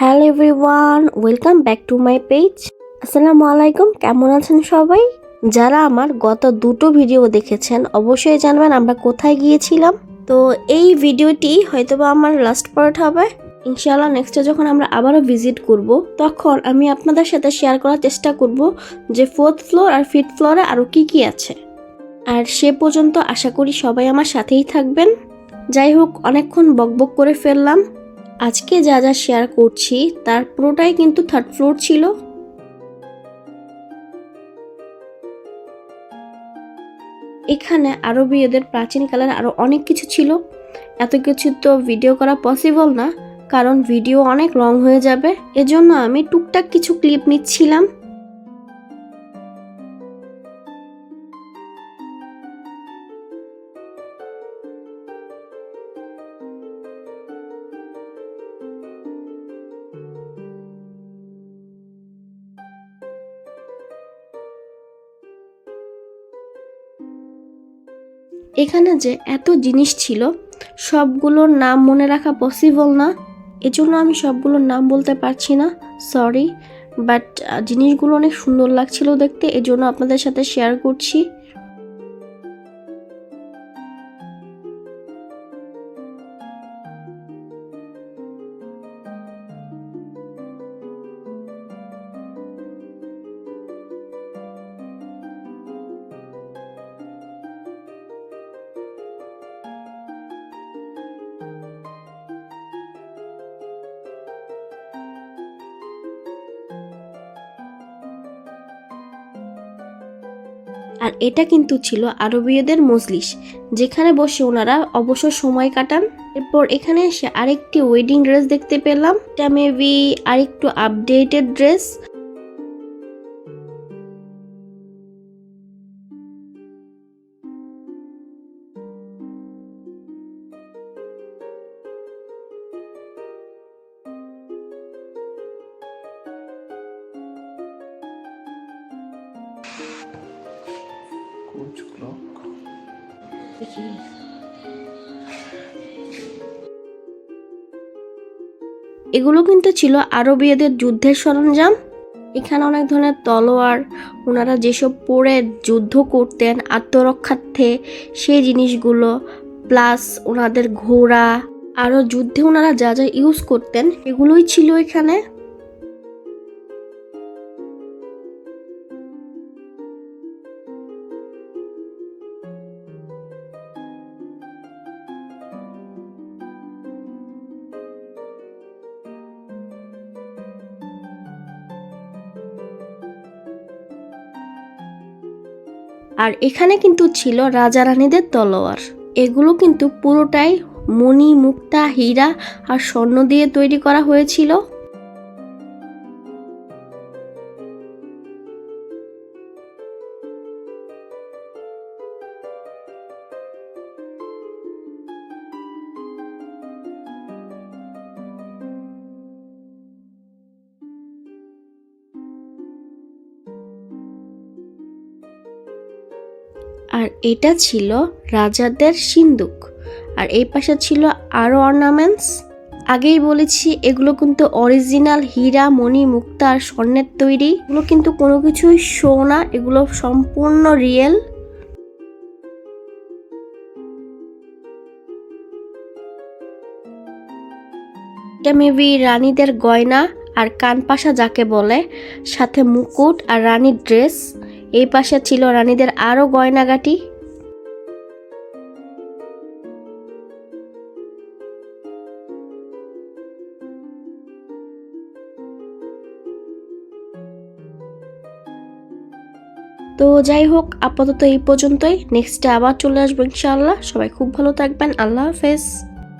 Hello everyone welcome back to my page আসসালামু আলাইকুম কেমন আছেন সবাই? যারা আমার গত দুটো ভিডিও দেখেছেন, অবশ্যই জানবেন আমরা কোথায় গিয়েছিলাম। তো এই ভিডিওটি হয়তোবা আমার লাস্ট পার্ট হবে। ইনশাআল্লাহ নেক্সটে যখন আমরা আবারও ভিজিট করব, তখন আমি আপনাদের সাথে শেয়ার করার চেষ্টা করব যে ফোর্থ ফ্লোর আর ফিফথ ফ্লোরে আরও কি কি আছে। আর সে পর্যন্ত আশা করি সবাই আমার সাথেই থাকবেন। যাই হোক, অনেকক্ষণ বকবক করে ফেললাম। আজকে যা যা শেয়ার করছি, তার পুরোটাই কিন্তু থার্ড ফ্লোর ছিল। এখানে আরবীয়দের প্রাচীনকালের আরও অনেক কিছু ছিল। এত কিছু তো ভিডিও করা পসিবল না, কারণ ভিডিও অনেক লং হয়ে যাবে। এজন্য আমি টুকটাক কিছু ক্লিপ নিচ্ছিলাম। এখানে যে এত জিনিস ছিল, সবগুলোর নাম মনে রাখা পসিবল না। এজন্য আমি সবগুলোর নাম বলতে পারছি না সরি বাট জিনিসগুলো অনেক সুন্দর লাগছিল দেখতে, এজন্য আপনাদের সাথে শেয়ার করছি। আর এটা কিন্তু ছিল আরবীয়দের মজলিস, যেখানে বসে ওনারা অবসর সময় কাটান। এরপর এখানে এসে আরেকটি ওয়েডিং ড্রেস দেখতে পেলাম। এটা মেবি আরেকটু আপডেটেড ড্রেস Clock. এগুলো কিন্তু ছিল আরবীয়দের যুদ্ধের সরঞ্জাম এখানে অনেক ধরনের তলোয়ার, ওনারা যেসব পরে যুদ্ধ করতেন, আত্মরক্ষার্থে সেই জিনিসগুলো, প্লাস ওনাদের ঘোড়া আরও যুদ্ধে ওনারা যা যা ইউজ করতেন, এগুলোই ছিল এখানে আর এখানে কিন্তু ছিল রাজা রানীদের তলোয়ার। এগুলো কিন্তু পুরোটাই মণি মুক্তা, হীরা আর স্বর্ণ দিয়ে তৈরি করা হয়েছিল। আর এটা ছিল রাজাদের সিন্দুক। আর এই পাশে ছিল আরও অর্নামেন্টস আগেই বলেছি, এগুলো কিন্তু অরিজিনাল হীরা, মণি, মুক্তা আর স্বর্ণের তৈরি। এগুলো কিন্তু কোনো কিছুই শো না, এগুলো সম্পূর্ণ রিয়েল এটা মেবি রানীদের গয়না আর কানপাশা যাকে বলে, সাথে মুকুট আর রানীর ড্রেস এই পাশে ছিল রানীদের আরও গয়নাগাটি। তো যাই হোক, আপাতত এই পর্যন্তই। নেক্সটে আবার চলে আসব ইনশাআল্লাহ। সবাই খুব ভালো থাকবেন। আল্লাহ হাফেজ।